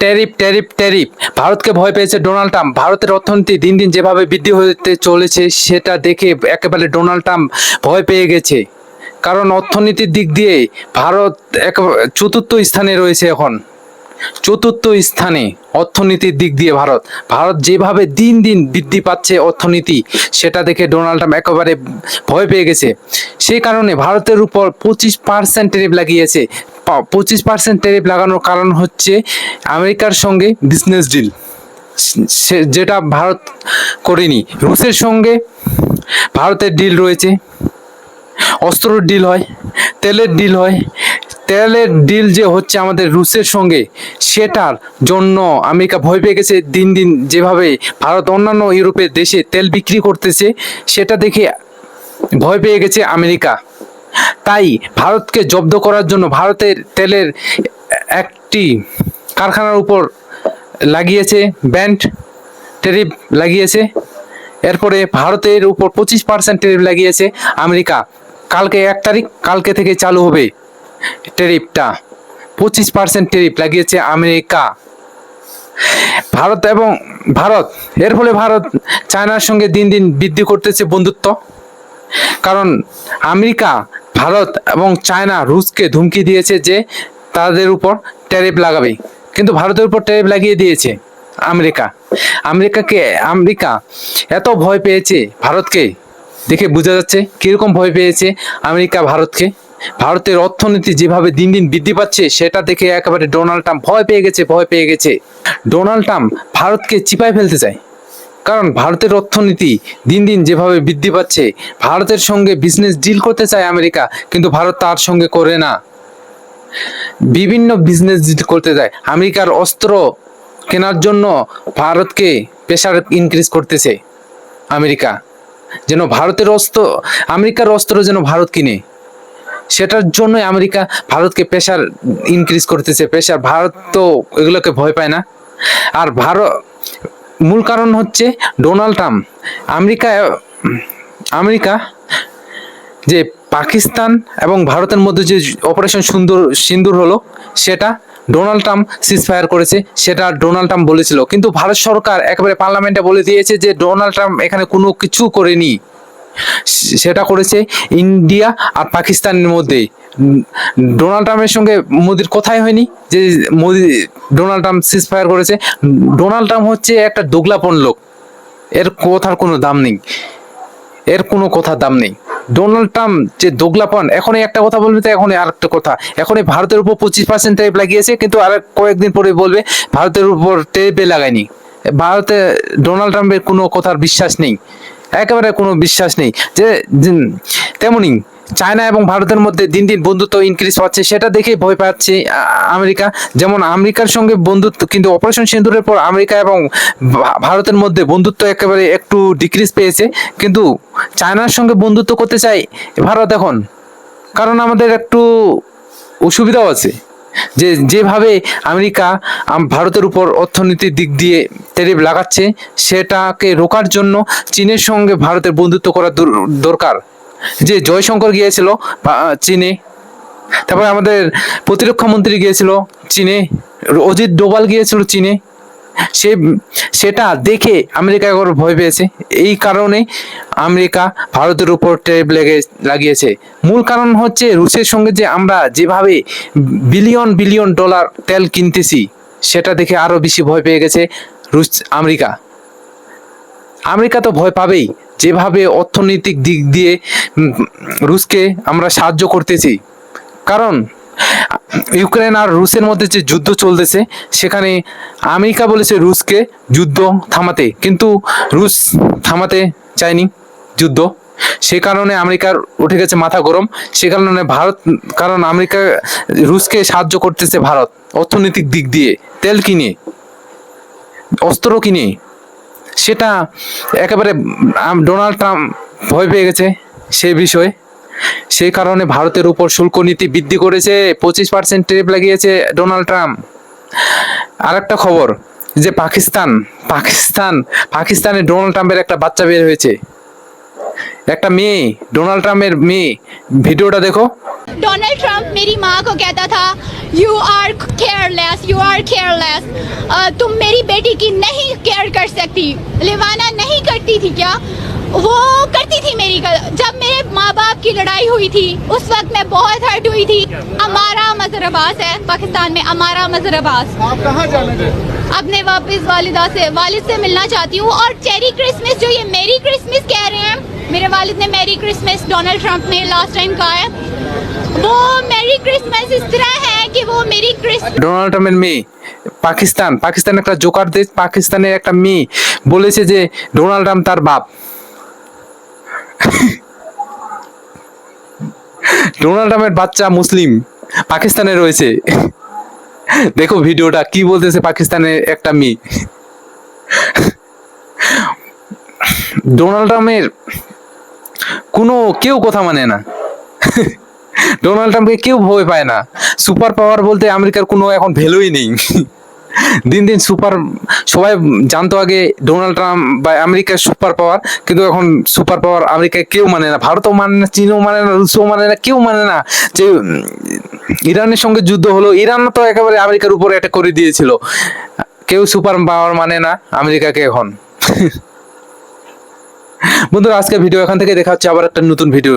Tariff tariff tariff ভারতকে ভয় পেয়েছে ডোনাল্ড ট্রাম্প। ভারতের অর্থনীতি দিন দিন যেভাবে বৃদ্ধি হতে চলেছে, সেটা দেখে একেবারে ডোনাল্ড ট্রাম্প ভয় পেয়ে গেছে। কারণ অর্থনীতির দিক দিয়ে ভারত এক, চতুর্থ স্থানে রয়েছে এখন। চতুর্থ স্থানে অর্থনীতির দিক দিয়ে ভারত। ভারত যেভাবে দিন দিন বৃদ্ধি পাচ্ছে অর্থনীতি, সেটা দেখে ডোনাল্ড ট্রাম্প একেবারে ভয় পেয়ে গেছে। সেই কারণে ভারতের উপর পঁচিশ পার্সেন্ট টেরিফ লাগিয়েছে। পঁচিশ পার্সেন্ট টেরিফ লাগানোর কারণ হচ্ছে আমেরিকার সঙ্গে বিজনেস ডিল যেটা ভারত করেনি। রুশের সঙ্গে ভারতের ডিল রয়েছে। অস্ত্রর ডিল হয়, তেলের ডিল হয়। তেলের ডিল যে হচ্ছে আমাদের রুশের সঙ্গে, সেটার জন্য আমেরিকা ভয় পেয়ে গেছে। দিন দিন যেভাবে ভারত অন্যান্য ইউরোপের দেশে তেল বিক্রি করতেছে, সেটা দেখে ভয় পেয়ে গেছে আমেরিকা। তাই ভারতকে জব্দ করার জন্য ভারতের তেলের একটি কারখানার উপর লাগিয়েছে, ব্যান্ড টেরিফ লাগিয়েছে। এরপরে ভারতের উপর পঁচিশ পার্সেন্ট টেরিফ লাগিয়েছে আমেরিকা। কালকে এক তারিখ, কালকে থেকে চালু হবে টেরিফটা। পঁচিশ পার্সেন্ট টেরিফ লাগিয়েছে আমেরিকা। ভারত এবং ভারত, এর ফলে ভারত চায়নার সঙ্গে দিন দিন বৃদ্ধি করতেছে বন্ধুত্ব। কারণ আমেরিকা ভারত এবং চায়না রুশকে ধুমকি দিয়েছে যে তাদের উপর ট্যারিফ লাগাবে। কিন্তু ভারতের উপর ট্যারিফ লাগিয়ে দিয়েছে আমেরিকা। আমেরিকাকে, আমেরিকা এত ভয় পেয়েছে ভারতকে। দেখে বোঝা যাচ্ছে কীরকম ভয় পেয়েছে আমেরিকা ভারতকে। ভারতের অর্থনীতি যেভাবে দিন দিন বৃদ্ধি পাচ্ছে, সেটা দেখে একেবারে ডোনাল্ড ট্রাম্প ভয় পেয়ে গেছে, ভয় পেয়ে গেছে। ডোনাল্ড ট্রাম্প ভারতকে চিপায় ফেলতে চায়। কারণ ভারতের অর্থনীতি দিন দিন যেভাবে বৃদ্ধি পাচ্ছে, ভারতের সঙ্গে বিজনেস ডিল করতে চায় আমেরিকা, কিন্তু ভারত তার সঙ্গে করে না। বিভিন্ন বিজনেস ডিল করতে যায়। আমেরিকার অস্ত্র কেনার জন্য ভারতকে প্রেশার ইনক্রিজ করতেছে আমেরিকা। যেন ভারতের অস্ত্র, আমেরিকার অস্ত্র যেন ভারত কিনে। সেটার জন্য আমেরিকা ভারতকে প্রেশার ইনক্রিজ করতেছে। প্রেশার ভারত তো এগুলোকে ভয় পায় না। আর ভারত মূল কারণ হচ্ছে ডোনাল্ড ট্রাম্প। আমেরিকা আমেরিকা যে পাকিস্তান এবং ভারতের মধ্যে যে অপারেশন সুন্দর, সিন্দুর হলো, সেটা ডোনাল্ড ট্রাম্প সিজফায়ার করেছে, সেটা ডোনাল্ড ট্রাম্প বলেছিল। কিন্তু ভারত সরকার একেবারে পার্লামেন্টে বলে দিয়েছে যে ডোনাল্ড ট্রাম্প এখানে কোনো কিছু করেনি। সেটা করেছে ইন্ডিয়া আর পাকিস্তানের মধ্যে ডোনাল্ড ট্রাম্পের সঙ্গে মোদির কথাই হয়নি যে Modi Donald Trump ceasefire করেছে। ডোনাল্ড ট্রাম্প হচ্ছে একটা দোগলাপন লোক। এর কথার কোনো দাম নেই। এর কোনো কথার দাম নেই। ডোনাল্ড ট্রাম্প যে দোগলাপন, এখনই একটা কথা বলবে তো এখনই আর একটা কথা। এখনই ভারতের উপর পঁচিশ পার্সেন্ট ট্যারিফ লাগিয়েছে, কিন্তু আর কয়েকদিন পরে বলবে ভারতের উপর ট্যারিফে লাগায়নি। ভারতে ডোনাল্ড ট্রাম্পের কোনো কথার বিশ্বাস নেই। একেবারে কোনো বিশ্বাস নেই। যে, তেমনই চায়না এবং ভারতের মধ্যে দিন দিন বন্ধুত্ব ইনক্রিজ পাচ্ছে সেটা দেখেই ভয় পাচ্ছে আমেরিকা। যেমন আমেরিকার সঙ্গে বন্ধুত্ব, কিন্তু অপারেশন সিন্দুরের পর আমেরিকা এবং ভারতের মধ্যে বন্ধুত্ব একেবারে একটু ডিক্রিজ পেয়েছে। কিন্তু চায়নার সঙ্গে বন্ধুত্ব করতে চাই ভারত এখন কারণ আমাদের একটু অসুবিধাও আছে। যে, যেভাবে আমেরিকা ভারতের উপর অর্থনীতির দিক দিয়ে টেরিফ লাগাচ্ছে, সেটাকে রোকার জন্য চীনের সঙ্গে ভারতের বন্ধুত্ব করা দর- দরকার। যে জয়শঙ্কর গিয়েছিল চীনে। তারপরে আমাদের প্রতিরক্ষা মন্ত্রী গিয়েছিল চীনে। অজিত ডোভাল গিয়েছিল চীনে। সে, সেটা দেখে আমেরিকা একবার ভয় পেয়েছে। এই কারণে আমেরিকা ভারতের উপর ট্যারিফ লেগে, লাগিয়েছে। মূল কারণ হচ্ছে রুশের সঙ্গে যে আমরা যেভাবে বিলিয়ন বিলিয়ন ডলার তেল কিনতেছি, সেটা দেখে আরও বেশি ভয় পেয়ে গেছে রুশ, আমেরিকা। আমেরিকা তো ভয় পাবেই। যেভাবে অর্থনৈতিক দিক দিয়ে রুশকে আমরা সাহায্য করতেছি। কারণ, ইউক্রেন আর রুশের মধ্যে যে যুদ্ধ চলতেছে, সেখানে আমেরিকা বলেছে রুশকে যুদ্ধ থামাতে। কিন্তু রুশ থামাতে চায়নি যুদ্ধ। সে কারণে আমেরিকার উঠে গেছে মাথা গরম। সে কারণে ভারত, কারণ আমেরিকা রুশকে সাহায্য করতেছে ভারত অর্থনৈতিক দিক দিয়ে। তেল কিনে, অস্ত্র কিনে। সেটা একেবারে ডোনাল্ড ট্রাম্প ভয় পেয়ে গেছে সে বিষয়ে। সেই কারণে ভারতের উপর শুল্ক নীতি বৃদ্ধি করেছে, পঁচিশ পার্সেন্ট ট্রিপ লাগিয়েছে ডোনাল্ড ট্রাম্প আর একটা খবর, যে পাকিস্তান পাকিস্তান, পাকিস্তানে ডোনাল্ড ট্রাম্পের একটা বাচ্চা বের হয়েছে। একটা মেয়ে ডোনাল্ড ট্রাম্পের মেয়ে ভিডিওটা দেখো डोनाल्ड ट्रंप मेरी माँ को कहता था you are careless you are careless तुम मेरी बेटी की नहीं केयर कर सकती लिवाना नहीं करती थी क्या वो करती थी मेरी गल- जब मेरे माँ बाप की लड़ाई हुई थी उस वक्त मैं बहुत हर्ट हुई थी हमारा मजहर अब्बास है पाकिस्तान में हमारा मजहर अब्बास आप कहाँ जाने अपने वापस वालिदा से वालिद से मिलना चाहती हूँ और चेरी क्रिसमस जो ये मेरी क्रिसमस कह रहे हैं मेरे वालिद ने मेरी क्रिसमस डोनाल्ड ट्रंप ने लास्ट टाइम कहा है वो मेरी क्रिसमस इस तरह है कि वो मेरी क्रिसमस ডোনাল্ড ট্রাম্পের মেয়ে পাকিস্তান পাকিস্তান একটা জোকার দেশ পাকিস্তানের একটা মেয়ে বলেছে যে ডোনাল্ড ট্রাম্প তার বাপ ডোনাল্ড ট্রাম্পের বাচ্চা মুসলিম পাকিস্তানে রয়েছে দেখো ভিডিওটা কি বলতেছে পাকিস্তানের একটা মেয়ে ডোনাল্ড ট্রাম্পের কোনো কেউ কথা মানে না। ডোনাল্ড ট্রাম্পকে কেউ ভয় পায় না। সুপার পাওয়ার বলতে আমেরিকার কোনো এখন ভ্যালুই নেই। দিন দিন সুপার সবাই জানতো আগে ডোনাল্ড ট্রাম্প বা আমেরিকার সুপার পাওয়ার কিন্তু এখন সুপার পাওয়ার আমেরিকায় কেউ মানে না। ভারতও মানে না, চীনও মানে না রুশও মানে না, কেউ মানে না। যে ইরানের সঙ্গে যুদ্ধ হলো, ইরান তো একেবারে আমেরিকার উপরে এটা করে দিয়েছিল। কেউ সুপার পাওয়ার মানে না আমেরিকাকে এখন। বন্ধুরা আজকে ভিডিও এখান থেকে। দেখা হচ্ছে আবার একটা নতুন ভিডিও।